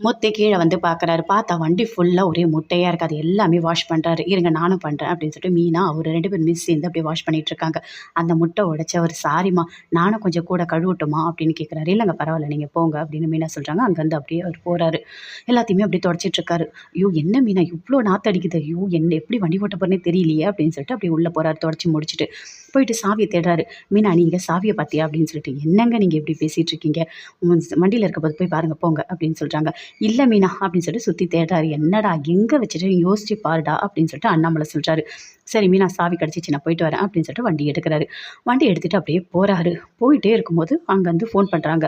முத்து கீழே வந்து பார்க்குறாரு. பார்த்தா வண்டி ஃபுல்லாக ஒரே முட்டையாக இருக்குது அது எல்லாமே வாஷ் பண்ணுறாரு இருங்க நானும் பண்ணுறேன் அப்படின்னு சொல்லிட்டு மீனா அவர் ரெண்டு பேரும் மிஸ் சேர்ந்து அப்படியே வாஷ் பண்ணிட்டு இருக்காங்க. அந்த முட்டை உடச்சி அவர் சாரிம்மா நானும் கொஞ்சம் கூட கழுவட்டுமா? அப்படின்னு கேட்குறாரு இல்லைங்க பரவாயில்ல நீங்கள் போங்க அப்படின்னு மீனா சொல்கிறாங்க அங்கேருந்து அப்படியே அவர் போகிறாரு எல்லாத்தையுமே அப்படியே தொடச்சிட்ருக்காரு ஐயோ என்ன மீனா இவ்வளோ நாற்று அடிக்குது ஐயோ என்ன எப்படி வண்டி ஓட்ட போறேனே தெரியலையே அப்படின்னு சொல்லிட்டு அப்படியே உள்ளே போகிறாரு தொடச்சி முடிச்சுட்டு போயிட்டு சாவியை தேடுறாரு. மீனா நீங்கள் சாவியை பார்த்தியா? அப்படின்னு சொல்லிட்டு என்னங்க நீங்கள் எப்படி பேசிகிட்டு இருக்கீங்க? வண்டியில் இருக்க போது போய் பாருங்கள் போங்க அப்படின்னு சொல்கிறாங்க இல்லை மீனா அப்படின்னு சொல்லிட்டு சுற்றி தேடுறாரு. என்னடா எங்கே வச்சுட்டு யோசிச்சு பாருடா அப்படின்னு சொல்லிட்டு அண்ணாமலை சொல்கிறாரு சரி மீனா சாவி கிடச்சிச்சு நான் போயிட்டு வரேன் அப்படின்னு சொல்லிட்டு வண்டி எடுக்கிறாரு. வண்டி எடுத்துகிட்டு அப்படியே போகிறாரு போயிட்டே இருக்கும்போது அங்கேருந்து ஃபோன் பண்ணுறாங்க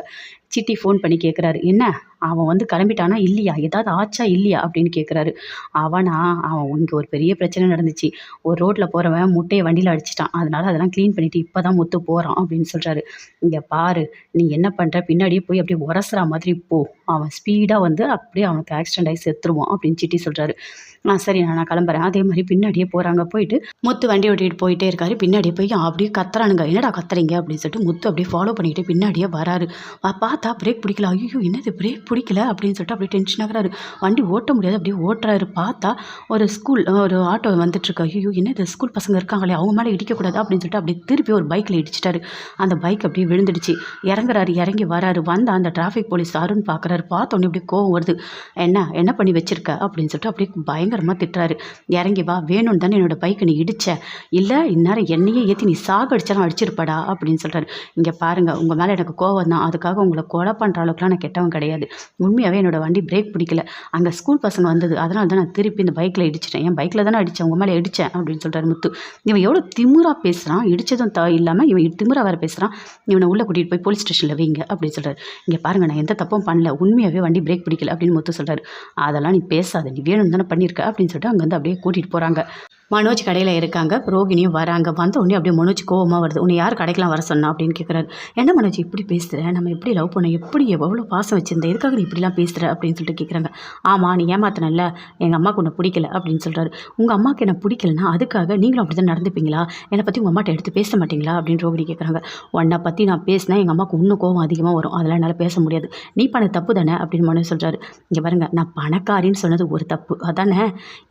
சிட்டி ஃபோன் பண்ணி கேட்குறாரு என்ன அவன் வந்து கிளம்பிட்டானா? இல்லையா? ஏதாவது ஆச்சா? இல்லையா? அப்படின்னு கேட்குறாரு அவனா? அவன் இங்கே ஒரு பெரிய பிரச்சனை நடந்துச்சு. ஒரு ரோட்டில் போகிறவன் முட்டையை வண்டியில் அடிச்சிட்டான். அதனால் அதெல்லாம் க்ளீன் பண்ணிவிட்டு இப்போ தான் முத்து போகிறான் அப்படின்னு சொல்கிறாரு இங்கே பாரு நீ என்ன பண்ணுற பின்னாடியே போய் அப்படியே உரசுற மாதிரி போ. அவன் ஸ்பீடாக வந்து அப்படியே அவனுக்கு ஆக்சிடென்ட் ஆகி செத்துருவான் அப்படின்னு சிட்டி சொல்கிறாரு ஆ சரி நான் கிளம்புறேன். அதே மாதிரி பின்னாடியே போகிறாங்க போயிட்டு முத்து வண்டி ஓட்டிகிட்டு போயிட்டே இருக்காரு. பின்னாடியே போய் அப்படியே கத்துறானுங்க. என்னடா கத்துறீங்க? அப்படின்னு சொல்லிட்டு முத்து அப்படியே ஃபாலோ பண்ணிக்கிட்டு பின்னாடியே வராரு. பார்த்தா பிரேக் பிடிக்கல. ஐயோ என்னது பிரேக் பிடிக்கல? அப்படின்னு சொல்லிட்டு அப்படியே டென்ஷன் ஆகுறாரு. வண்டி ஓட்ட முடியாது. அப்படியே ஓட்டுறாரு. பார்த்தா ஒரு ஸ்கூல் ஒரு ஆட்டோ வந்துட்டுருக்கு ஐயோ என்னது? ஸ்கூல் பசங்க இருக்காங்களே. அவங்க மேலே இடிக்கக்கூடாது? அப்படின்னு சொல்லிட்டு அப்படியே திருப்பி ஒரு பைக்கில் இடிச்சிட்டாரு. அந்த பைக் அப்படியே விழுந்துடுச்சு. இறங்குறாரு இறங்கி வராரு. வந்த அந்த டிராஃபிக் போலீஸ் அருண் பார்க்குறாரு பார்த்தோன்னே அப்படியே கோவம் வருது. என்ன என்ன பண்ணி வச்சிருக்க? அப்படின்னு சொல்லிட்டு அப்படியே பயங்கரமாக திட்டுறாரு. இறங்கி வா வேணும்னு தானே என்னோடய பைக்கை நீ இடிச்ச. இல்லை இந்நேரம் என்னையே ஏற்றி நீ சாக அடித்தாலும் அடிச்சிருப்படா? அப்படின்னு சொல்கிறாரு இங்கே பாருங்கள் உங்கள் மேலே எனக்கு கோவம் தான். அதுக்காக உங்களை கொலை பண்ணுற அளவுக்குலாம் நான் கெட்டவன் கிடையாது. உண்மையாகவே என்னோடய வண்டி பிரேக் பிடிக்கல. அங்கே ஸ்கூல் பசங்க வந்தது. அதனால தான் நான் திருப்பி இந்த பைக்கில் இடிச்சிட்டேன். என் பைக்கில் தானே அடித்தேன் உங்கள் மேலே அடித்தேன் அப்படின்னு சொல்கிறாரு முத்து. இவன் எவ்வளோ திமுறாக பேசுகிறான் இடித்ததும் த இல்லாமல் இவன் திமுறை வேறு பேசுகிறான் இவனை உள்ளே கூட்டிகிட்டு போய் போலீஸ் ஸ்டேஷனில் வைங்க அப்படின்னு சொல்கிறார் இங்கே பாருங்கள் நான் எந்த தப்பும் பண்ணல. உண்மையாகவே வண்டி பிரேக் பிடிக்கல அப்படின்னு முத்து சொல்கிறார் அதெல்லாம் நீ பேசாத. நீ வேணும் தானே பண்ணியிருக்க அப்படின்னு சொல்லிட்டு அங்கேருந்து அப்படியே கூட்டிகிட்டு போகிறாங்க மனோஜ் கடையில் இருக்காங்க. ரோகிணியும் வராங்க. வந்த உடனே அப்படியே மனோஜ் கோவமாக வருது. உன்னை யார் கடைக்கெலாம் வர சொன்னா? அப்படின்னு கேட்குறாரு என்ன மனோஜ் இப்படி பேசுகிற நம்ம எப்படி லவ் பண்ண? எப்படி எவ்வளோ பாசம் வச்சுருந்தேன் எதுக்காக நீ இப்படிலாம் பேசுகிற அப்படின்னு சொல்லிட்டு கேட்குறாங்க ஆமாம் நீ ஏமாத்தினல்ல. எங்கள் அம்மாவுக்கு உன்னை பிடிக்கல. அப்படின்னு சொல்கிறாரு உங்கள் அம்மாவுக்கு என்ன பிடிக்கலனா அதுக்காக நீங்களும் அப்படி தான் நடந்துப்பீங்களா? என்னை பற்றி உங்கள் அம்மாட்ட எடுத்து பேச மாட்டீங்களா? அப்படின்னு ரோகிணி கேட்குறாங்க உன்னை பற்றி நான் பேசினா எங்கள் அம்மாவுக்கு இன்னும் கோவம் அதிகமாக வரும். அதெல்லாம் என்னால் பேச முடியாது. நீ பண்ண தப்பு தானே? அப்படின்னு மனோஜ் சொல்கிறாரு இங்கே பாருங்க நான் பணக்காரின்னு சொன்னது ஒரு தப்பு. அதானே?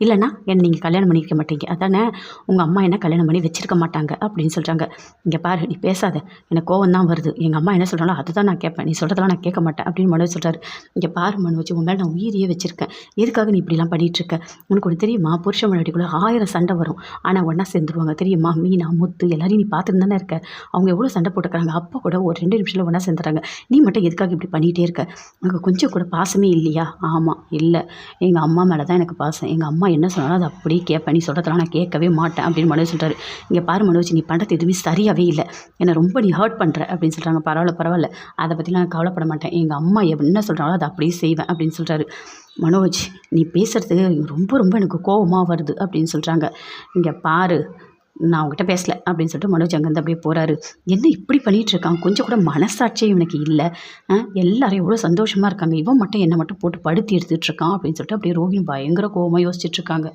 இல்லைனா என்னை நீங்கள் கல்யாணம் பண்ணிக்க மாட்டீங்க. அதானே உங்கள் அம்மா என்ன கல்யாணம் பண்ணி வச்சிருக்க மாட்டாங்க அப்படின்னு சொல்கிறாங்க இங்கே பாரு நீ பேசாத. எனக்கு கோவம் தான் வருது. எங்கள் அம்மா என்ன சொல்கிறாங்களோ அதை தான் நான் கேட்பேன். நீ சொல்கிறதெல்லாம் நான் கேட்க மாட்டேன் அப்படின்னு மனோஜ் சொல்கிறாரு இங்கே பாரு மனோஜ் உன் மேலே நான் உயிரியே வச்சிருக்கேன். எதுக்காக நீ இப்படிலாம் பண்ணிகிட்ருக்க உனக்கு ஒன்று தெரியுமா? புருஷ முன்னாடிக்குள்ளே ஆயிரம் சண்டை வரும். ஆனால் ஒன்றா சேர்ந்துருவாங்க. தெரியுமா? மீனா முத்து எல்லாரையும் நீ பார்த்துட்டு தானே இருக்க? அவங்க எவ்வளோ சண்டை போட்டுக்கிறாங்க. அப்போ கூட ஒரு ரெண்டு நிமிஷத்தில் ஒன்றா சேர்ந்துறாங்க நீ மட்டும் எதுக்காக இப்படி பண்ணிகிட்டே இருக்க? உனக்கு கொஞ்சம் கூட பாசமே இல்லையா? ஆமாம் இல்லை. எங்கள் அம்மா மேலே தான் எனக்கு பாசம். எங்கள் அம்மா என்ன சொன்னாலும் அதை அப்படியே கேட்பேன். நீ நான் கேட்கவே மாட்டேன் அப்படின்னு மனோஜ் சொல்கிறாரு இங்கே பாரு மனோஜ் நீ பண்ணுறது எதுவுமே சரியாகவே இல்லை. என்னை ரொம்ப நீ ஹர்ட் பண்ணுற அப்படின்னு சொல்கிறாங்க பரவாயில்ல பரவாயில்ல. அதை பற்றிலாம் நான் கவலைப்பட மாட்டேன். எங்கள் அம்மா என்ன சொல்கிறாங்களோ அதை அப்படியே செய்வேன் அப்படின்னு சொல்கிறாரு மனோஜ் நீ பேசுகிறது ரொம்ப ரொம்ப எனக்கு கோபமாக வருது அப்படின்னு சொல்கிறாங்க இங்கே பாரு நான் அவங்ககிட்ட பேசல அப்படின்னு சொல்லிட்டு மனோஜ் அங்கேருந்து அப்படியே போகிறாரு என்ன இப்படி பண்ணிகிட்ருக்கான் கொஞ்சம் கூட மனசாட்சியே இவனுக்கு இல்லை. எல்லாரும் எவ்வளோ சந்தோஷமாக இருக்காங்க. இவன் மட்டும் என்னை மட்டும் போட்டு படுத்தி எடுத்துகிட்டு இருக்கான் அப்படின்னு சொல்லிட்டு அப்படியே ரோஹிணி பயங்கர கோவமாக யோசிச்சுட்ருக்காங்க